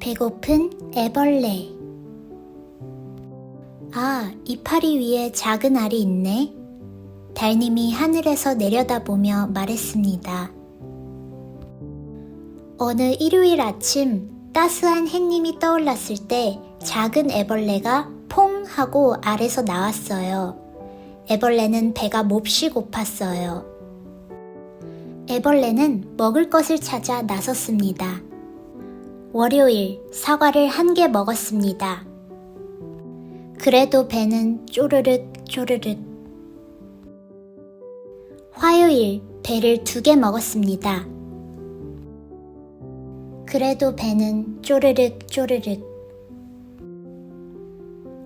배고픈 애벌레. 아, 이파리 위에 작은 알이 있네. 달님이 하늘에서 내려다보며 말했습니다. 어느 일요일 아침 따스한 햇님이 떠올랐을 때 작은 애벌레가 퐁 하고 알에서 나왔어요. 애벌레는 배가 몹시 고팠어요. 애벌레는 먹을 것을 찾아 나섰습니다. 월요일 사과를 한 개 먹었습니다. 그래도 배는 쪼르륵 쪼르륵. 화요일 배를 두 개 먹었습니다. 그래도 배는 쪼르륵 쪼르륵.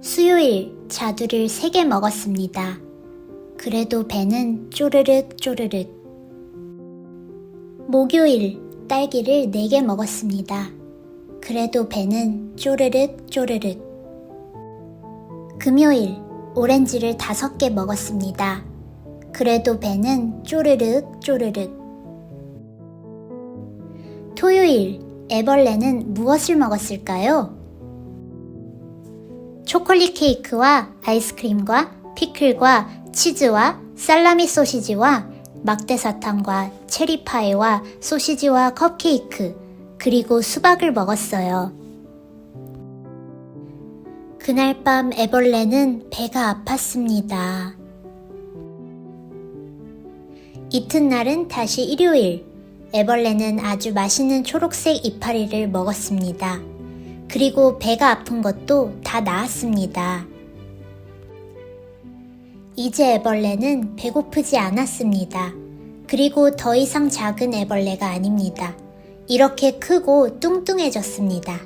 수요일 자두를 세 개 먹었습니다. 그래도 배는 쪼르륵 쪼르륵. 목요일 딸기를 네 개 먹었습니다. 그래도 배는 쪼르륵 쪼르륵. 금요일 오렌지를 다섯 개 먹었습니다. 그래도 배는 쪼르륵 쪼르륵. 토요일 애벌레는 무엇을 먹었을까요? 초콜릿 케이크와 아이스크림과 피클과 치즈와 살라미 소시지와 막대 사탕과 체리파이와 소시지와 컵케이크 그리고 수박을 먹었어요. 그날 밤 애벌레는 배가 아팠습니다. 이튿날은 다시 일요일. 애벌레는 아주 맛있는 초록색 이파리를 먹었습니다. 그리고 배가 아픈 것도 다 나았습니다. 이제 애벌레는 배고프지 않았습니다. 그리고 더 이상 작은 애벌레가 아닙니다. 이렇게 크고 뚱뚱해졌습니다.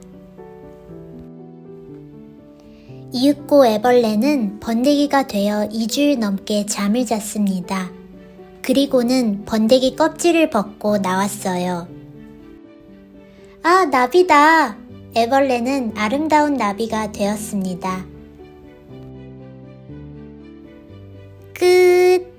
이윽고 애벌레는 번데기가 되어 2주일 넘게 잠을 잤습니다. 그리고는 번데기 껍질을 벗고 나왔어요. 아, 나비다! 애벌레는 아름다운 나비가 되었습니다. 끝!